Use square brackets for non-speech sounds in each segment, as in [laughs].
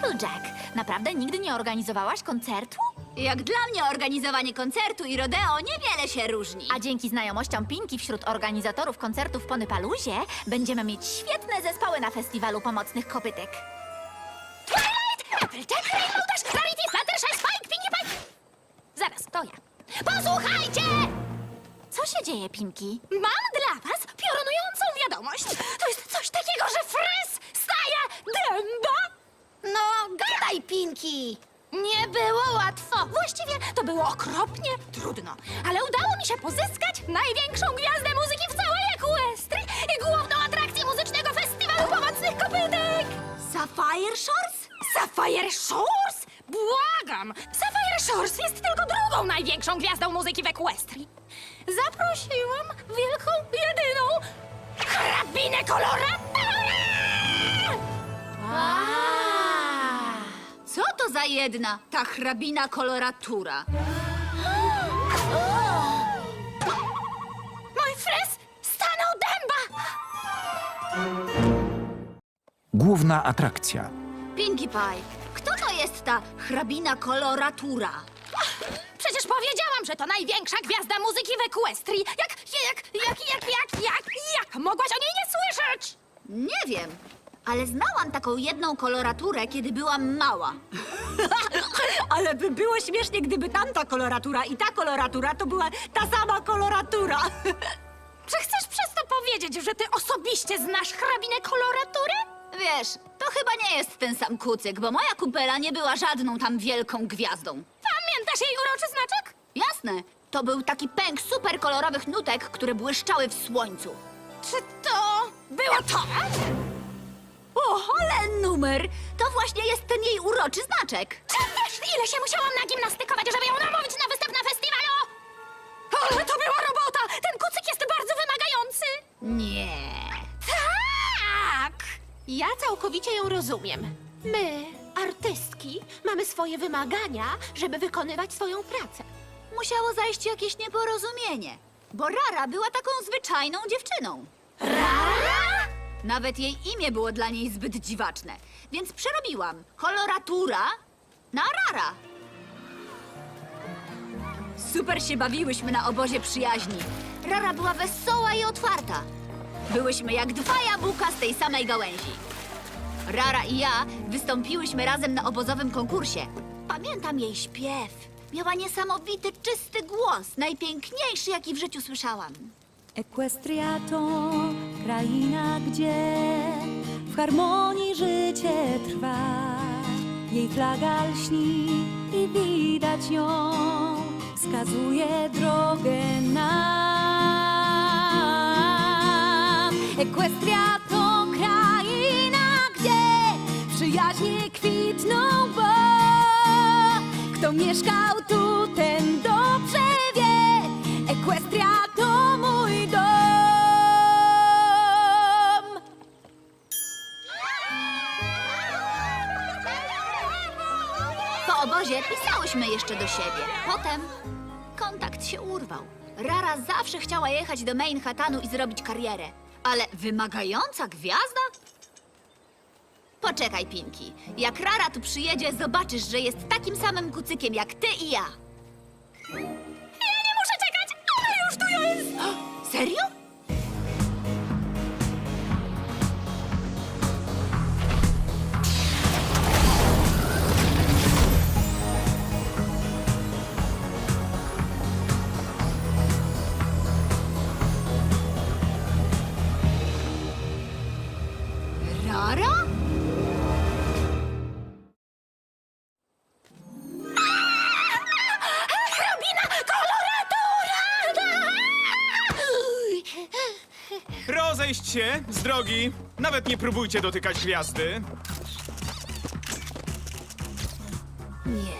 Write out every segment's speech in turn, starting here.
Applejack! Naprawdę nigdy nie organizowałaś koncertu? Jak dla mnie organizowanie koncertu i rodeo niewiele się różni. A dzięki znajomościom Pinki wśród organizatorów koncertów w Ponypaluzie będziemy mieć świetne zespoły na festiwalu pomocnych kopytek. Twilight! Applejack, Rainbow Dash, Rarity, Fluttershy, Spike, Pinkie Pie! Zaraz, to ja. Posłuchajcie! Co się dzieje, Pinki? Mam dla was piorunującą wiadomość. To jest coś takiego, że fryz staje dęba. Gadaj, Pinki. Nie było łatwo. Właściwie to było okropnie trudno. Ale udało mi się pozyskać największą gwiazdę muzyki w całej Equestrii i główną atrakcję muzycznego festiwalu pomocnych kopytek. Sapphire Shores? Sapphire Shores? Błagam! Sapphire Shores jest tylko drugą największą gwiazdą muzyki w Equestrii. Zaprosiłam wielką, jedyną hrabinę koloraturę! Co to za jedna, ta hrabina koloratura? Mój fryz stanął dęba! Główna atrakcja. Pinkie Pie, kto to jest ta hrabina koloratura? Przecież powiedziałam, że to największa gwiazda muzyki w Equestrii. Jak, jak, jak, jak, jak, jak, jak mogłaś o niej nie słyszeć? Nie wiem, ale znałam taką jedną koloraturę, kiedy byłam mała. [laughs] Ale by było śmiesznie, gdyby tamta koloratura i ta koloratura to była ta sama koloratura. [laughs] Czy chcesz przez to powiedzieć, że ty osobiście znasz hrabinę koloratury? Wiesz, to chyba nie jest ten sam kucyk, bo moja kupela nie była żadną tam wielką gwiazdą. Pamiętasz jej uroczy znaczek? Jasne, to był taki pęk super kolorowych nutek, które błyszczały w słońcu. Czy to było to? O, ale numer! To właśnie jest ten jej uroczy znaczek. Czy wiesz, ile się musiałam nagimnastykować, żeby ją namówić na występ na festiwalu? Ale to była robota! Ten kucyk jest bardzo wymagający! Nie. Tak! Ja całkowicie ją rozumiem. My, artystki, mamy swoje wymagania, żeby wykonywać swoją pracę. Musiało zajść jakieś nieporozumienie, bo Rara była taką zwyczajną dziewczyną. Rara? Nawet jej imię było dla niej zbyt dziwaczne, więc przerobiłam koloratura na Rara. Super się bawiłyśmy na obozie przyjaźni. Rara była wesoła i otwarta. Byłyśmy jak dwa jabłka z tej samej gałęzi. Rara i ja wystąpiłyśmy razem na obozowym konkursie. Pamiętam jej śpiew. Miała niesamowity, czysty głos, najpiękniejszy, jaki w życiu słyszałam. Equestria to kraina, gdzie w harmonii życie trwa. Jej flaga lśni i widać ją, wskazuje drogę nam. Equestria to kraina, gdzie przyjaźnie kwitną, bo kto mieszkał pisałyśmy jeszcze do siebie. Potem kontakt się urwał. Rara zawsze chciała jechać do Manhattanu i zrobić karierę. Ale wymagająca gwiazda? Poczekaj, Pinki. Jak Rara tu przyjedzie, zobaczysz, że jest takim samym kucykiem jak ty i ja. Ja nie muszę czekać, ale już tu jest! Serio? Rozejść się z drogi. Nawet nie próbujcie dotykać gwiazdy. Nie,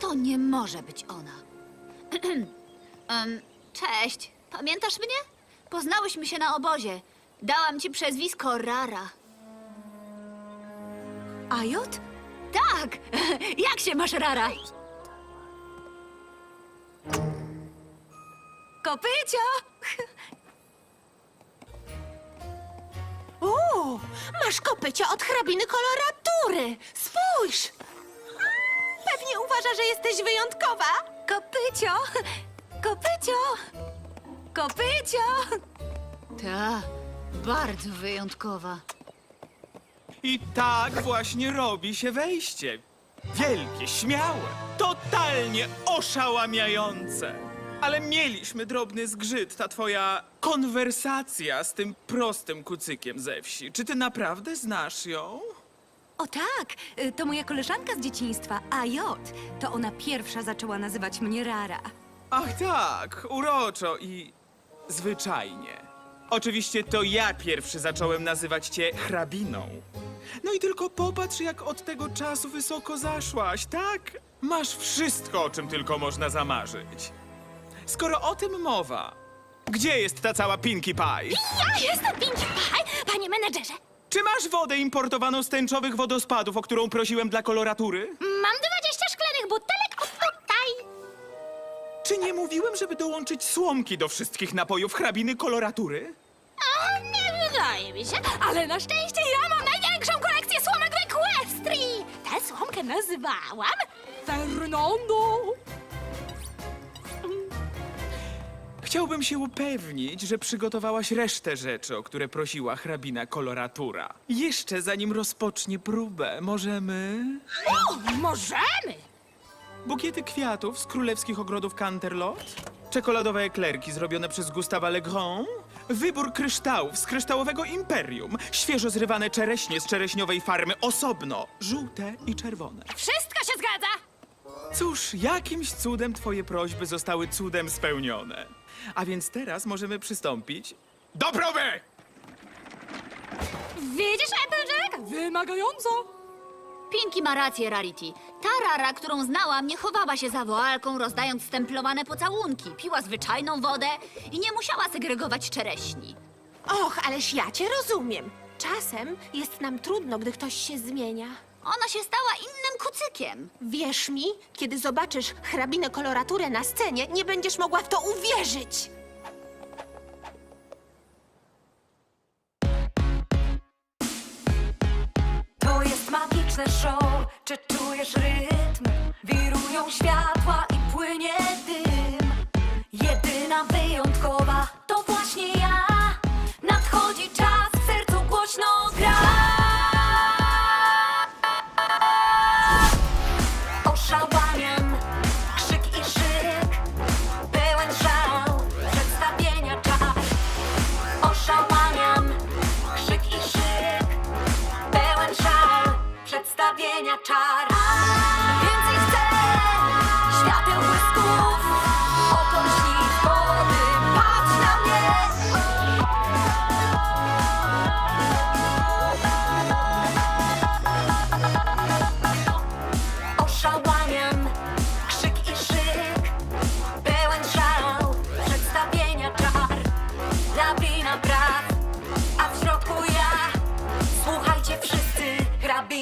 to nie może być ona. [clears throat] Cześć, pamiętasz mnie? Poznałyśmy się na obozie. Dałam ci przezwisko Rara. Ajot? Tak! [laughs] Jak się masz, Rara? Kopycio! [laughs] Masz kopycie od hrabiny koloratury. Spójrz! Pewnie uważa, że jesteś wyjątkowa. Kopycio! Kopycio! Kopycio! Ta, bardzo wyjątkowa. I tak właśnie robi się wejście. Wielkie, śmiałe, totalnie oszałamiające. Ale mieliśmy drobny zgrzyt, ta twoja konwersacja z tym prostym kucykiem ze wsi. Czy ty naprawdę znasz ją? O tak, y, to moja koleżanka z dzieciństwa, AJ. To ona pierwsza zaczęła nazywać mnie Rara. Ach tak, uroczo i zwyczajnie. Oczywiście to ja pierwszy zacząłem nazywać cię hrabiną. No i tylko popatrz, jak od tego czasu wysoko zaszłaś, tak? Masz wszystko, o czym tylko można zamarzyć. Skoro o tym mowa, gdzie jest ta cała Pinkie Pie? Ja jestem Pinkie Pie, panie menedżerze. Czy masz wodę importowaną z tęczowych wodospadów, o którą prosiłem dla koloratury? Mam 20 szklanych butelek od tutaj. Czy nie mówiłem, żeby dołączyć słomki do wszystkich napojów hrabiny koloratury? O, nie wydaje mi się, ale na szczęście ja mam największą kolekcję słomek w Equestrii. Tę słomkę nazywałam Fernando. Chciałbym się upewnić, że przygotowałaś resztę rzeczy, o które prosiła hrabina koloratura. Jeszcze zanim rozpocznie próbę, możemy... O, możemy. Bukiety kwiatów z królewskich ogrodów Canterlot? Czekoladowe eklerki zrobione przez Gustawa Legrand? Wybór kryształów z kryształowego imperium? Świeżo zrywane czereśnie z czereśniowej farmy osobno, żółte i czerwone. Wszystko się zgadza. Cóż, jakimś cudem twoje prośby zostały cudem spełnione. A więc teraz możemy przystąpić do próby! Widzisz, Applejack? Wymagająco. Pinki ma rację, Rarity. Ta Rara, którą znałam, nie chowała się za woalką, rozdając stemplowane pocałunki. Piła zwyczajną wodę i nie musiała segregować czereśni. Och, ależ ja cię rozumiem. Czasem jest nam trudno, gdy ktoś się zmienia. Ona się stała innym kucykiem. Wierz mi, kiedy zobaczysz hrabinę koloraturę na scenie, nie będziesz mogła w to uwierzyć. To jest magiczne show, czy czujesz rytm? Wirują światła i płynie dym.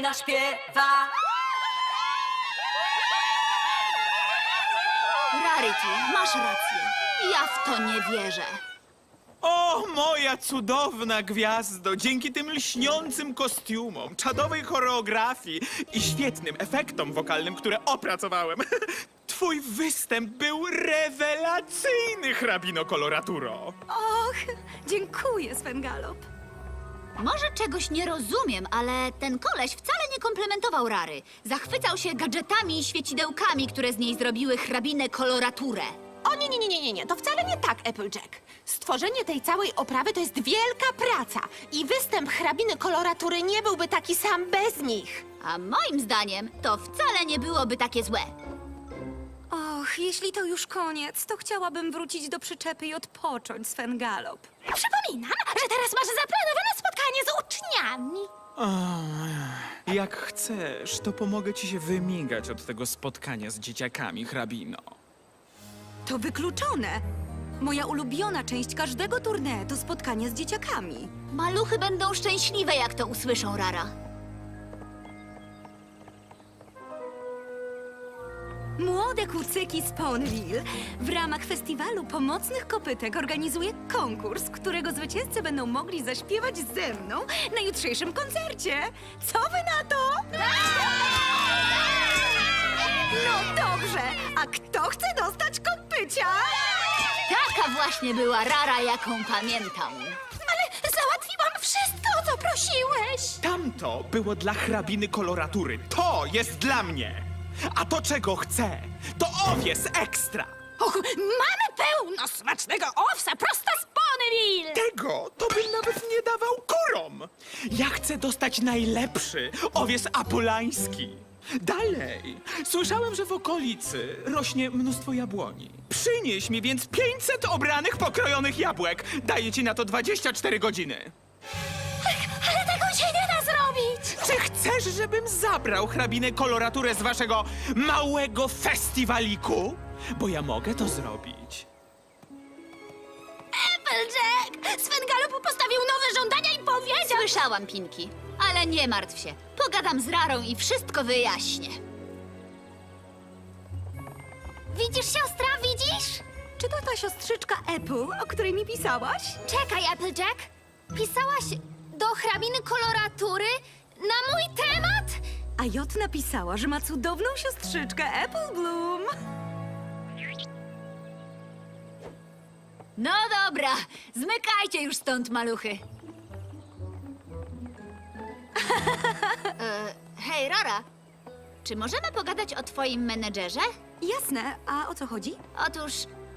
Hrabina śpiewa. Rarity, masz rację. Ja w to nie wierzę. O, moja cudowna gwiazdo! Dzięki tym lśniącym kostiumom, czadowej choreografii i świetnym efektom wokalnym, które opracowałem, [laughs] twój występ był rewelacyjny, hrabino koloraturo! Och, dziękuję, Sven Galop. Może czegoś nie rozumiem, ale ten koleś wcale nie komplementował Rary. Zachwycał się gadżetami i świecidełkami, które z niej zrobiły hrabinę koloraturę. O nie, nie, nie, nie, nie, nie, to wcale nie tak, Applejack. Stworzenie tej całej oprawy to jest wielka praca i występ hrabiny koloratury nie byłby taki sam bez nich. A moim zdaniem to wcale nie byłoby takie złe. Och, jeśli to już koniec, to chciałabym wrócić do przyczepy i odpocząć, Sven Galop. Przypominam, że teraz masz zaplanowane spotkanie z uczniami. Jak chcesz, to pomogę ci się wymigać od tego spotkania z dzieciakami, hrabino. To wykluczone. Moja ulubiona część każdego tournée to spotkanie z dzieciakami. Maluchy będą szczęśliwe, jak to usłyszą, Rara. Młode kucyki z Ponyville w ramach festiwalu pomocnych kopytek organizuje konkurs, którego zwycięzcy będą mogli zaśpiewać ze mną na jutrzejszym koncercie. Co wy na to? No dobrze, a kto chce dostać kopycia? Taka właśnie była Rara, jaką pamiętam. Ale załatwiłam wszystko, o co prosiłeś! Tamto było dla hrabiny koloratury. To jest dla mnie. A to, czego chcę, to owies ekstra. Och, mamy pełno smacznego owsa prosto z Ponyville! Tego to bym nawet nie dawał kurom. Ja chcę dostać najlepszy owies apolański. Dalej. Słyszałem, że w okolicy rośnie mnóstwo jabłoni. Przynieś mi więc 500 obranych, pokrojonych jabłek. Daję ci na to 24 godziny. Ale tego się nie da zrobić! Czy chcesz, żebym zabrał hrabinę koloraturę z waszego małego festiwaliku? Bo ja mogę to zrobić. Applejack! Sven Gallup postawił nowe żądania i powiedział... Słyszałam, Pinki, ale nie martw się. Pogadam z Rarą i wszystko wyjaśnię. Widzisz, siostra, widzisz? Czy to ta siostrzyczka Apple, o której mi pisałaś? Czekaj, Applejack. Pisałaś do hrabiny koloratury na mój temat? A J napisała, że ma cudowną siostrzyczkę Apple Bloom. No dobra, zmykajcie już stąd, maluchy. [laughs] e, hej, Rara, czy możemy pogadać o twoim menedżerze? Jasne, a o co chodzi? Otóż,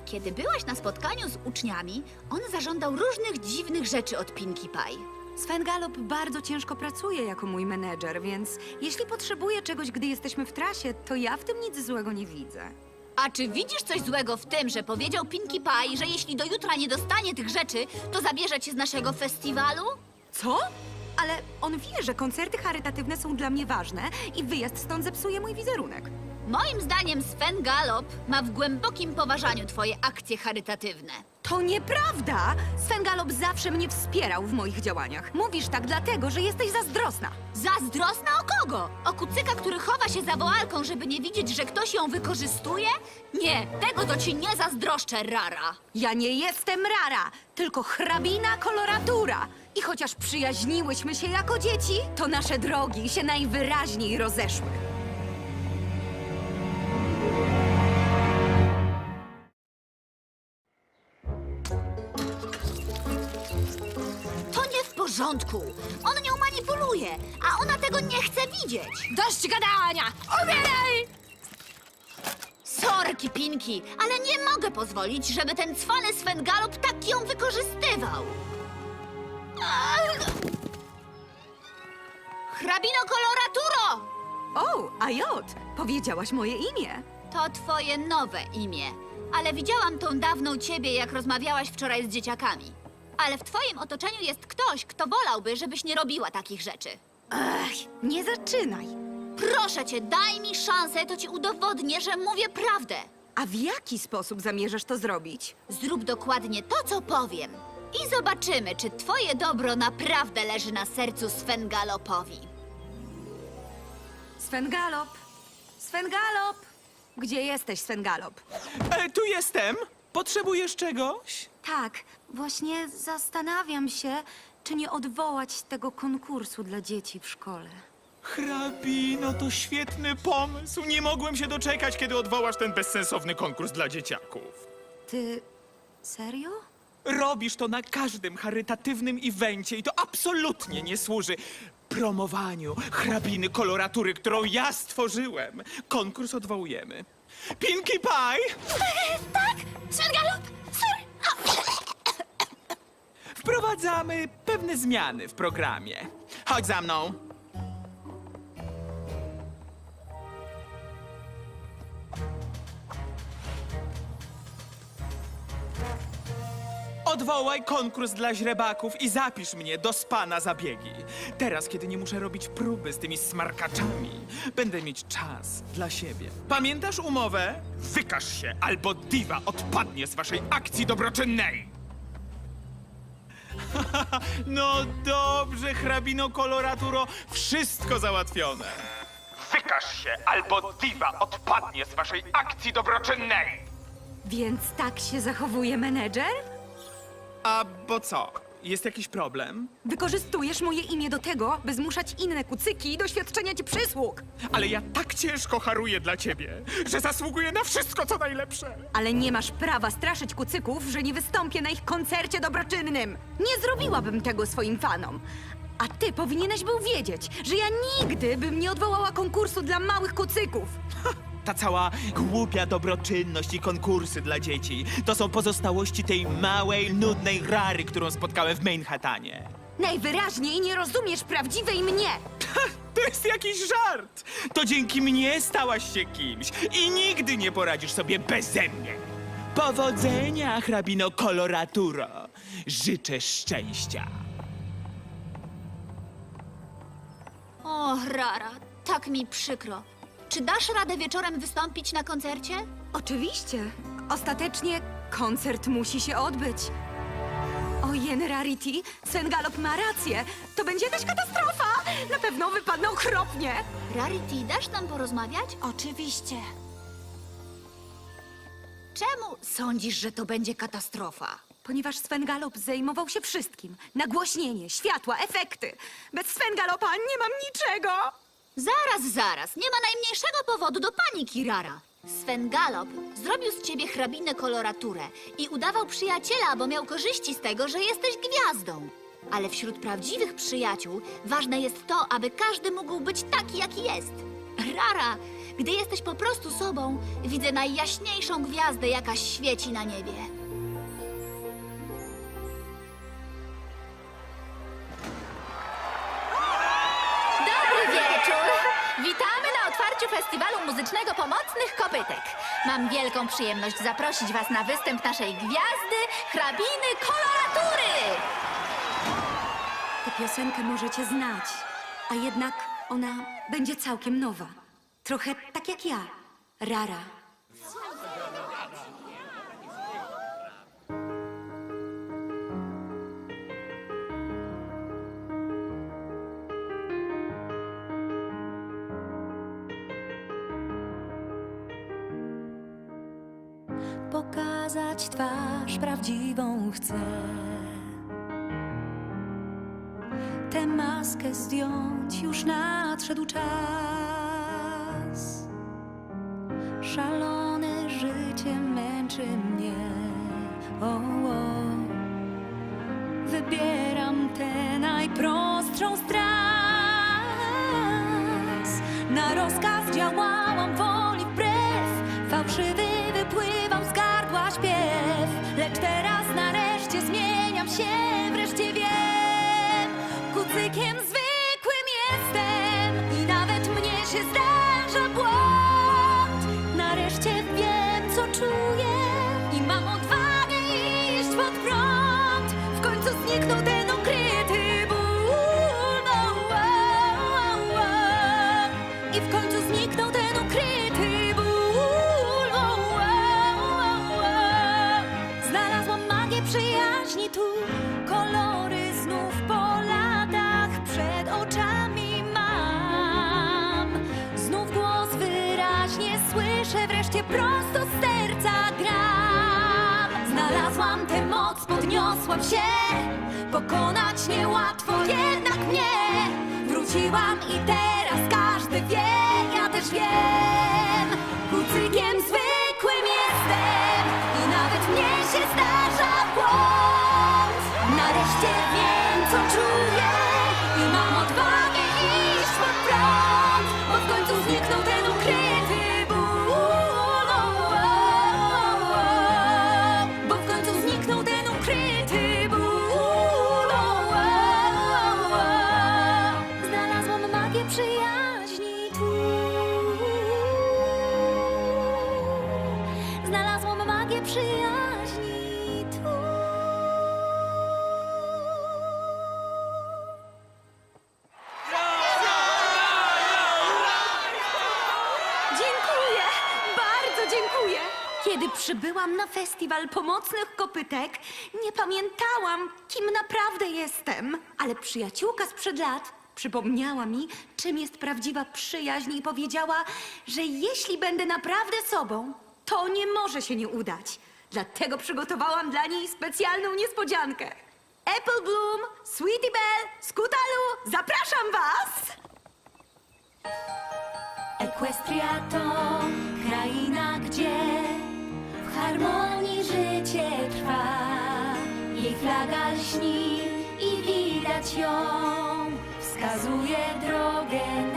kiedy byłaś na spotkaniu z uczniami, on zażądał różnych dziwnych rzeczy od Pinkie Pie. Sven Gallup bardzo ciężko pracuje jako mój menedżer, więc jeśli potrzebuje czegoś, gdy jesteśmy w trasie, to ja w tym nic złego nie widzę. A czy widzisz coś złego w tym, że powiedział Pinkie Pie, że jeśli do jutra nie dostanie tych rzeczy, to zabierze cię z naszego festiwalu? Co? Ale on wie, że koncerty charytatywne są dla mnie ważne i wyjazd stąd zepsuje mój wizerunek. Moim zdaniem Sven Gallop ma w głębokim poważaniu twoje akcje charytatywne. To nieprawda! Sven Gallup zawsze mnie wspierał w moich działaniach. Mówisz tak dlatego, że jesteś zazdrosna. Zazdrosna o kogo? O kucyka, który chowa się za woalką, żeby nie widzieć, że ktoś ją wykorzystuje? Nie, tego to ci nie zazdroszczę, Rara. Ja nie jestem rara, tylko hrabina koloratura. I chociaż przyjaźniłyśmy się jako dzieci, to nasze drogi się najwyraźniej rozeszły. Porządku. On nią manipuluje, a ona tego nie chce widzieć. Dość gadania! Umieraj! Sorki, Pinki, ale nie mogę pozwolić, żeby ten cwany Sven Gallop tak ją wykorzystywał. Ach! Hrabino Koloraturo! O, a J, powiedziałaś moje imię. To twoje nowe imię. Ale widziałam tą dawną ciebie, jak rozmawiałaś wczoraj z dzieciakami. Ale w twoim otoczeniu jest ktoś, kto wolałby, żebyś nie robiła takich rzeczy. Ech, nie zaczynaj. Proszę cię, daj mi szansę, to ci udowodnię, że mówię prawdę. A w jaki sposób zamierzasz to zrobić? Zrób dokładnie to, co powiem. I zobaczymy, czy twoje dobro naprawdę leży na sercu Sven Galopowi. Sven Galop! Sven Galop! Gdzie jesteś, Sven Galop? E, tu jestem. Potrzebujesz czegoś? Tak, właśnie zastanawiam się, czy nie odwołać tego konkursu dla dzieci w szkole. Hrabino, to świetny pomysł. Nie mogłem się doczekać, kiedy odwołasz ten bezsensowny konkurs dla dzieciaków. Ty serio? Robisz to na każdym charytatywnym evencie i to absolutnie nie służy promowaniu hrabiny koloratury, którą ja stworzyłem. Konkurs odwołujemy. Pinkie Pie, [laughs] Tak! Sorry! Wprowadzamy pewne zmiany w programie. Chodź za mną. Odwołaj konkurs dla źrebaków i zapisz mnie do spa na zabiegi. Teraz, kiedy nie muszę robić próby z tymi smarkaczami, będę mieć czas dla siebie. Pamiętasz umowę? Wykaż się, albo diwa odpadnie z waszej akcji dobroczynnej! [laughs] no dobrze, hrabino koloraturo, wszystko załatwione. wykaż się, albo diwa odpadnie z waszej akcji dobroczynnej! Więc tak się zachowuje menedżer? A bo co? Jest jakiś problem? Wykorzystujesz moje imię do tego, by zmuszać inne kucyki do świadczenia ci przysług. Ale ja tak ciężko haruję dla ciebie, że zasługuję na wszystko, co najlepsze. Ale nie masz prawa straszyć kucyków, że nie wystąpię na ich koncercie dobroczynnym. Nie zrobiłabym tego swoim fanom. A ty powinieneś był wiedzieć, że ja nigdy bym nie odwołała konkursu dla małych kucyków. [laughs] Ta cała głupia dobroczynność i konkursy dla dzieci to są pozostałości tej małej, nudnej rary, którą spotkałem w Manhattanie. Najwyraźniej nie rozumiesz prawdziwej mnie. To jest jakiś żart! To dzięki mnie stałaś się kimś i nigdy nie poradzisz sobie beze mnie. Powodzenia, hrabino koloraturo. Życzę szczęścia. O, Rara, tak mi przykro. Czy dasz radę wieczorem wystąpić na koncercie? Oczywiście. Ostatecznie koncert musi się odbyć. Ojej, Rarity, Sengalop ma rację. To będzie jakaś katastrofa. Na pewno wypadną okropnie. Rarity, dasz nam porozmawiać? Oczywiście. Czemu sądzisz, że to będzie katastrofa? Ponieważ Sven Galop zajmował się wszystkim. Nagłośnienie, światła, efekty. Bez Sven Galopa nie mam niczego. Zaraz, zaraz, nie ma najmniejszego powodu do paniki, Rara. Sven Galop zrobił z ciebie hrabinę koloraturę i udawał przyjaciela, bo miał korzyści z tego, że jesteś gwiazdą. Ale wśród prawdziwych przyjaciół ważne jest to, aby każdy mógł być taki, jaki jest. Rara, gdy jesteś po prostu sobą, widzę najjaśniejszą gwiazdę, jaka świeci na niebie. Festiwalu Muzycznego Pomocnych Kopytek. Mam wielką przyjemność zaprosić Was na występ naszej gwiazdy, hrabiny koloratury! Tę piosenkę możecie znać, a jednak ona będzie całkiem nowa. Trochę tak jak ja, Rara. Twarz prawdziwą chcę. Tę maskę zdjąć już nadszedł czas. Szalone życie męczy mnie. O, o. Wybieram tę najprostszą z tras. Na rozkaz działałam teraz nareszcie zmieniam się, wreszcie wiem. Kucykiem zwykłym przybyłam na festiwal pomocnych kopytek, nie pamiętałam, kim naprawdę jestem. Ale przyjaciółka sprzed lat Przypomniała mi, czym jest prawdziwa przyjaźń i powiedziała, że jeśli będę naprawdę sobą, to nie może się nie udać. Dlatego przygotowałam dla niej specjalną niespodziankę. Apple Bloom, Sweetie Belle, Skutalu, zapraszam was! Equestria to kraina, gdzie harmonii życie trwa. Jej flaga lśni i widać ją, wskazuje drogę